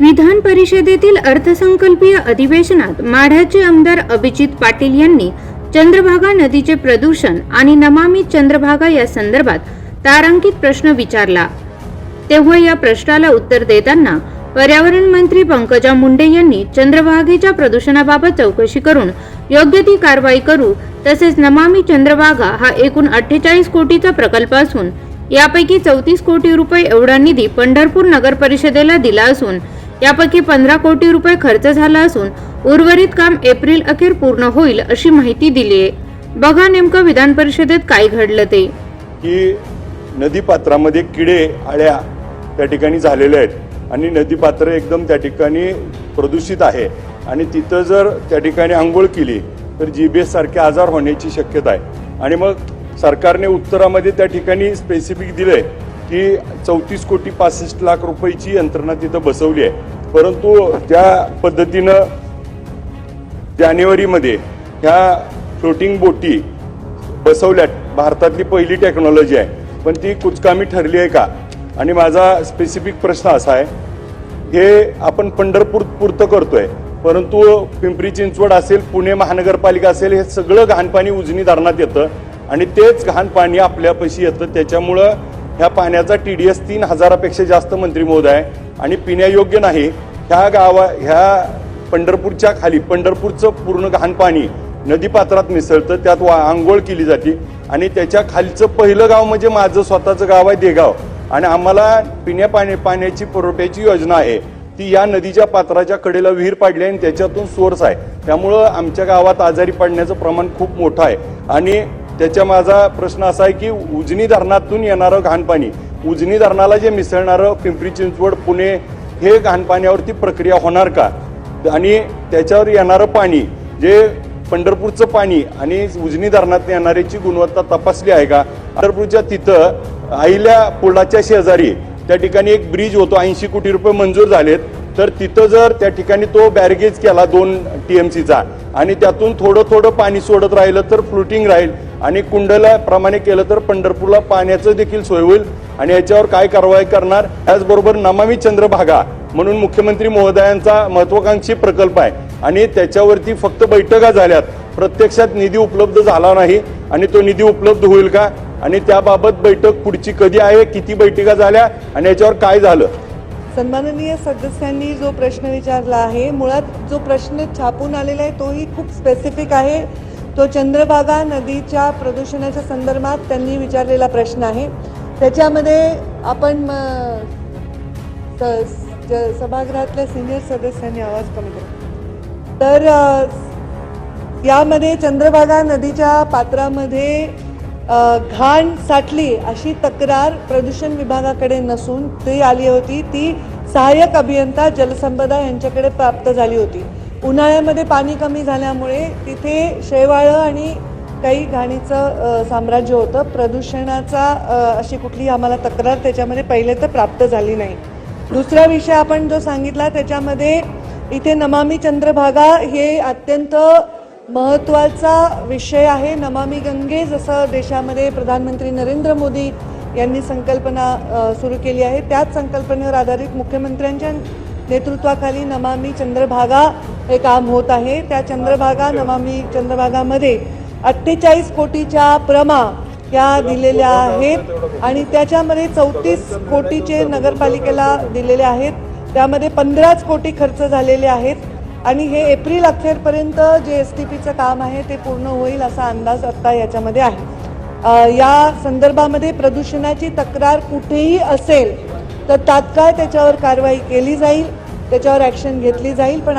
विधान परिषदेतील अर्थसंकल्पीय अधिवेशनात माढ्याचे आमदार अभिजित पाटील यांनी चंद्रभागा नदीचे प्रदूषण आणि नमामी चंद्रभागा या संदर्भात तारांकित प्रश्न विचारला. तेव्हा या प्रश्नाला उत्तर देताना पर्यावरण मंत्री पंकजा मुंडे यांनी चंद्रभागेच्या प्रदूषणाबाबत चौकशी करून योग्य ती कारवाई करू तसेच नमामी चंद्रभागा हा एकूण अठ्ठेचाळीस कोटीचा प्रकल्प असून यापैकी चौतीस कोटी रुपये एवढा निधी पंढरपूर नगर परिषदेला दिला असून यापैकी पंधरा कोटी रुपये खर्च झाला असून उर्वरित काम एप्रिल अखेर पूर्ण होईल अशी माहिती दिली आहे बघा नेमकं विधान परिषदेत काय घडलं ते. की नदीपात्रामध्ये किडे आळ्या त्या ठिकाणी झालेल्या आहेत. आणि नदीपात्र एकदम त्या ठिकाणी प्रदूषित आहे. आणि तिथं जर त्या ठिकाणी आंघोळ केली तर जी बी एस सारखे आजार होण्याची शक्यता आहे. आणि मग सरकारने उत्तरामध्ये त्या ठिकाणी स्पेसिफिक दिलंय. की चौतीस कोटी पासष्ट लाख रुपयाची यंत्रणा तिथं बसवली आहे. परंतु ज्या पद्धतीनं जानेवारीमध्ये ह्या फ्लोटिंग बोटी बसवल्यात. भारतातली पहिली टेक्नॉलॉजी आहे. पण ती कुचकामी ठरली आहे का? आणि माझा स्पेसिफिक प्रश्न असा आहे हे आपण पंढरपूर पुरतं करतोय परंतु पिंपरी चिंचवड असेल पुणे महानगरपालिका असेल हे सगळं घाणपाणी उजनी धरणात येतं आणि तेच घाण पाणी आपल्यापाशी येतं. त्याच्यामुळं ह्या पाण्याचा टी डी एस तीन हजारापेक्षा जास्त मंत्री महोदय आहे. आणि पिण्यायोग्य नाही ह्या गावा ह्या पंढरपूरच्या खाली पंढरपूरचं पूर्ण घाण पाणी नदीपात्रात मिसळतं त्यात वा आंघोळ केली जाते. आणि त्याच्या खालचं पहिलं गाव म्हणजे माझं स्वतःचं गाव आहे देगाव. आणि आम्हाला पिण्या पाणी पाण्याची पुरवठ्याची योजना आहे. ती या नदीच्या पात्राच्या कडेला विहीर पाडली आहे आणि त्याच्यातून सोर्स आहे. त्यामुळं आमच्या गावात आजारी पडण्याचं प्रमाण खूप मोठं आहे. आणि त्याच्या माझा प्रश्न असा आहे की उजनी धरणातून येणारं घाणपाणी उजनी धरणाला जे मिसळणारं पिंपरी चिंचवड पुणे हे घाणपाण्यावरती प्रक्रिया होणार का? आणि त्याच्यावर येणारं पाणी जे पंढरपूरचं पाणी आणि उजनी धरणात येणाऱ्याची गुणवत्ता तपासली आहे का? पंढरपूरच्या तिथं आईल्या पुलाच्या शेजारी त्या ठिकाणी एक ब्रिज होतो ऐंशी कोटी रुपये मंजूर झालेत. तर तिथं जर त्या ठिकाणी तो बॅरगेज केला दोन टी एम सीचा आणि त्यातून थोडं थोडं पाणी सोडत राहिलं तर फ्लुटिंग राहील. आणि कुंडला प्रमाणे केलं तर पंढरपूरला पाण्याचं देखील सोय होईल. आणि याच्यावर काय कारवाई करणार? त्याचबरोबर नमामी चंद्रभागा म्हणून मुख्यमंत्री महोदयांचा महत्वाकांक्षी प्रकल्प आहे. आणि त्याच्यावरती फक्त बैठका झाल्यात. प्रत्यक्षात निधी उपलब्ध झाला नाही. आणि तो निधी उपलब्ध होईल का? आणि त्याबाबत बैठक पुढची कधी आहे? किती बैठका झाल्या? आणि याच्यावर काय झालं? सन्माननीय सदस्यांनी जो प्रश्न विचारला आहे मुळात जो प्रश्न छापून आलेला आहे तोही खूप स्पेसिफिक आहे. तो चंद्रभागा नदीच्या प्रदूषणाच्या संदर्भात त्यांनी विचारलेला प्रश्न आहे. त्याच्यामध्ये आपण म, स- ज- सभागृहातल्या सिनियर सदस्यांनी आवाज कमी केला. तर यामध्ये चंद्रभागा नदीच्या पात्रामध्ये घाण साठली अशी तक्रार प्रदूषण विभागाकडे नसून ती आली होती. ती सहाय्यक अभियंता जलसंपदा यांच्याकडे प्राप्त झाली होती. उन्हाळ्यामध्ये पाणी कमी झाल्यामुळे तिथे शेवाळं आणि काही घाणीचं साम्राज्य होतं. प्रदूषणाचा अशी कुठली आम्हाला तक्रार त्याच्यामध्ये पहिले तर प्राप्त झाली नाही. दुसरा विषय आपण जो सांगितला त्याच्यामध्ये इथे नमामी चंद्रभागा हे अत्यंत महत्त्वाचा विषय आहे नमामी गंगे जसं देशामध्ये प्रधानमंत्री नरेंद्र मोदी यांनी संकल्पना सुरू केली आहे. त्याच संकल्पनेवर आधारित मुख्यमंत्र्यांच्या नेतृत्वाखाली नमामी चंद्रभागा हे काम होत आहे. त्या चंद्रभागा नमामी चंद्रभागामध्ये अठ्ठेचाळीस कोटीच्या प्रमा या दिलेल्या आहेत आणि त्याच्यामध्ये चौतीस कोटीचे नगरपालिकेला दिलेले आहेत. त्यामध्ये पंधराच कोटी खर्च झालेले आहेत. आणि हे एप्रिल अखेरपर्यंत जे एस टी पीचं काम आहे ते पूर्ण होईल असा अंदाज आत्ता याच्यामध्ये आहे. या संदर्भामध्ये प्रदूषणाची तक्रार कुठेही असेल तर तात्काळ त्याच्यावर कारवाई केली जाईल त्याच्यावर ॲक्शन घेतली जाईल पण